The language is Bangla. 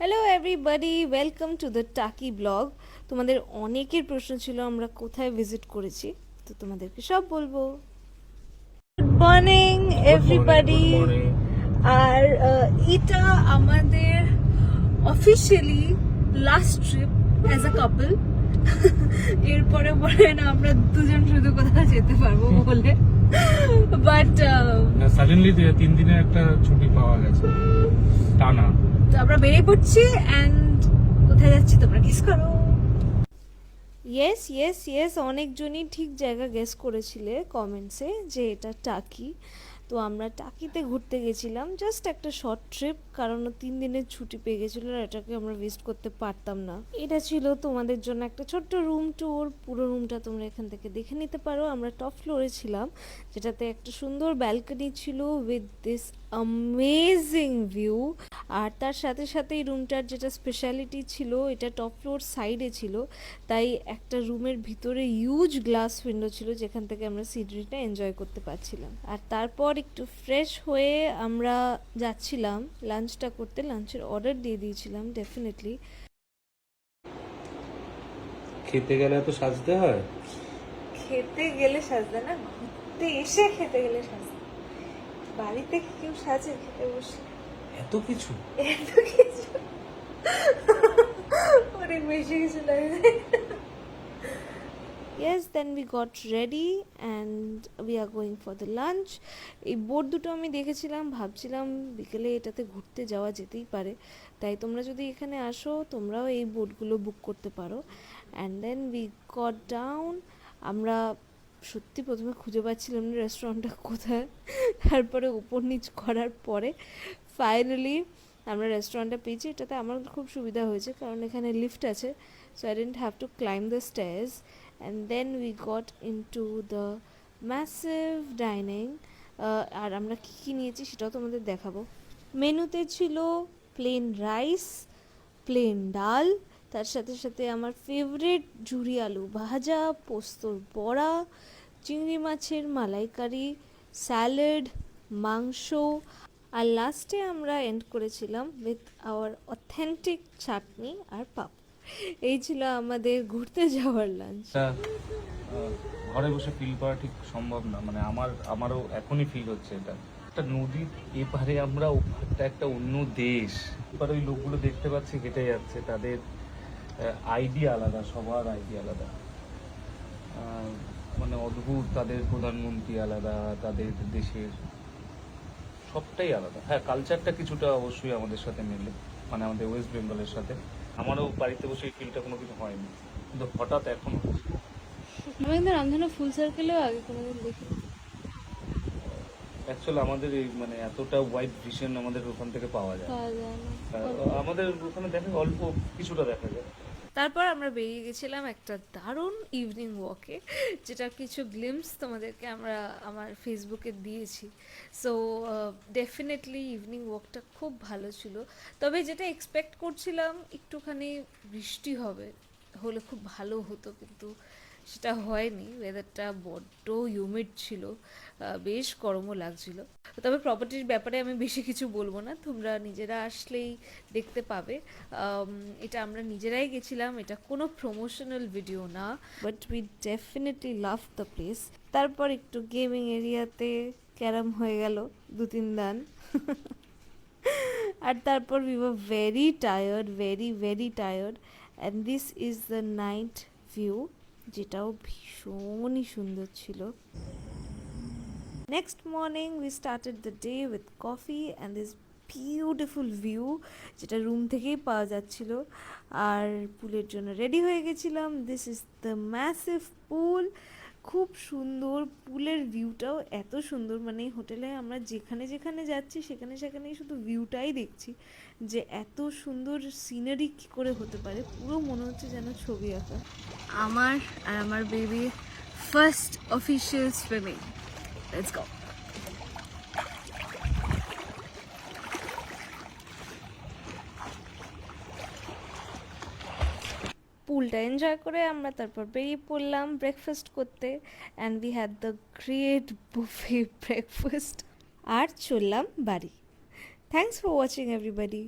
Hello everybody welcome to the Taki blog তোমাদের অনেকের প্রশ্ন ছিল আমরা কোথায় ভিজিট করেছি? তো তোমাদেরকে সব বলব। গুড মর্নিং এভরিবডি আর এটা আমাদের officially last trip as a couple এরপরে পরে না আমরা দুজন শুধু কোথাও যেতে পারব বলে। বাট সাডেনলি তিন দিনের একটা ছুটি পাওয়া গেছে। আমরা বেরিয়ে পড়ছি অ্যান্ড কোথায় যাচ্ছি তোমরা গেস করো। ইয়েস ইয়েস ইয়েস অনেকজনই ঠিক জায়গা গেস করেছিলে কমেন্টসে যে এটা টাকি। তো আমরা টাকিতে ঘুরতে গেছিলাম জাস্ট একটা শর্ট ট্রিপ কারণ তিন দিনের ছুটি পেয়ে গেছিল আর এটাকে আমরা ওয়েস্ট করতে পারতাম না। এটা ছিল তোমাদের জন্য একটা ছোট্ট রুম ট্যুর পুরো রুমটা তোমরা এখান থেকে দেখে নিতে পারো। আমরা টপ ফ্লোরে ছিলাম, যেটাতে একটা সুন্দর ব্যালকনি ছিল উইথ দিস অ্যামেজিং ভিউ আর তার সাথে সাথে এই রুমটার যেটা স্পেশালিটি ছিল এটা টপ ফ্লোর সাইডে ছিল তাই একটা রুমের ভিতরে ইউজ গ্লাস উইন্ডো ছিল যেখান থেকে আমরা সিনারিটা এনজয় করতে পারছিলাম। আর তারপর একটু ফ্রেশ হয়ে আমরা যাচ্ছিলাম লাঞ্চটা করতে লাঞ্চের অর্ডার দিয়ে দিয়েছিলাম ডেফিনেটলি খেতে গেলে তো সাজতে হয়? খেতে গেলে সাজতে না ঘুরতে এসে খেতে গেলে সাজতে। বাড়িতে কেউ সাজে খেতে বসে এত কিছু? এত কিছু? অনেক বেশি কিছু লাগে yes then we got ready and we are going for the lunch এই বোর্ড দুটো আমি দেখেছিলাম ভাবছিলাম বিকেলে এটাতে ঘুরতে যাওয়া যেতেই পারে। তাই তোমরা যদি এখানে আসো তোমরাও এই বোর্ডগুলো বুক করতে পারো। And then we got down আমরা সত্যি প্রথমে খুঁজে পাচ্ছিলাম না রেস্টুরেন্টটা কোথায়। তারপরে উপর নিচ করার পরে ফাইনালি আমরা রেস্টুরেন্টটা পেয়েছি। এটাতে আমার খুব সুবিধা হয়েছে কারণ এখানে লিফট আছে। So I didn't have to climb the stairs and then we got into the massive dining আর আমরা কী কী নিয়েছি সেটাও তোমাদের দেখাবো। মেনুতে ছিল প্লেন রাইস প্লেন ডাল তার সাথে সাথে আমার ফেভারিট ঝুরি আলু ভাজা, পোস্তর বড়া, চিংড়ি মাছের মালাইকারি স্যালাড মাংস আর লাস্টে আমরা এন্ড করেছিলাম উইথ আওয়ার অথেন্টিক চাটনি আর পাপ। এই ছিল আমাদের ঘুরতে যাওয়ার লাঞ্চ ঘরে বসে ফিল করা ঠিক সম্ভব না মানে আমার, আমারও এখনই ফিল হচ্ছে এটা। একটা নদীর এপারে আমরা ওপারটা একটা অন্য দেশ। এবার ওই লোকগুলো দেখতে পাচ্ছি হেঁটে যাচ্ছে, তাদের আইডিয়া আলাদা, সবার আইডিয়া আলাদা। মানে অদ্ভুত, তাদের প্রধানমন্ত্রী আলাদা, তাদের দেশের সবটাই আলাদা। হ্যাঁ কালচারটা কিছুটা অবশ্যই আমাদের সাথে মেলে মানে আমাদের ওয়েস্ট বেঙ্গলের সাথে। আমারও বাড়িতে বসে এই ফিলটা কোনো কিছু হয়নি। কিন্তু হঠাৎ এখন আমি কিন্তু রামধনু ফুল সার্কেলেও আগে কোনোদিন অ্যাকচুয়ালি আমাদের এই মানে এতটা ওয়াইড ভিশন আমাদের ওখান থেকে পাওয়া যায়। পাওয়া যায় না। আমাদের ওখানে দেখা অল্প কিছুটা দেখা যায়। তারপর আমরা বেরিয়ে গেছিলাম একটা দারুণ ইভিনিং ওয়াকে যেটা কিছু গ্লিমস তোমাদেরকে আমরা আমার ফেসবুকে দিয়েছি। সো ডেফিনেটলি ইভিনিং ওয়াকটা খুব ভালো ছিল। তবে যেটা এক্সপেক্ট করছিলাম, একটুখানি বৃষ্টি হবে, হলে খুব ভালো হতো কিন্তু। সেটা হয়নি। ওয়েদারটা বড্ড হিউমিড ছিল বেশ গরমও লাগছিল। তবে প্রপার্টির ব্যাপারে আমি বেশি কিছু বলব না, তোমরা নিজেরা আসলেই দেখতে পাবে। এটা আমরা নিজেরাই গেছিলাম, এটা কোনো প্রমোশনাল ভিডিও না। But we definitely love the place তারপর একটু গেমিং এরিয়াতে ক্যারাম হয়ে গেল দু তিন দান। আর তারপর we were very tired very very tired and this is the night view যেটাও ভীষণই সুন্দর ছিল। Next morning we started the day with coffee and this beautiful view যেটা রুম থেকেই পাওয়া যাচ্ছিল। আর পুলের জন্য রেডি হয়ে গেছিলাম। This is the massive pool খুব সুন্দর, পুলের ভিউটাও এত সুন্দর। মানে হোটেলে আমরা যেখানে যেখানে যাচ্ছি, সেখানে সেখানেই শুধু ভিউটাই দেখছি যে এত সুন্দর সিনারি কী করে হতে পারে। পুরো মনে হচ্ছে যেন ছবি আঁকা। আমার আর আমার baby first official swimming let's go পুলটা enjoy করে আমরা তারপর বেরিয়ে পড়লাম ব্রেকফাস্ট করতে and we had the great buffet breakfast আর চললাম বাড়ি। Thanks for watching everybody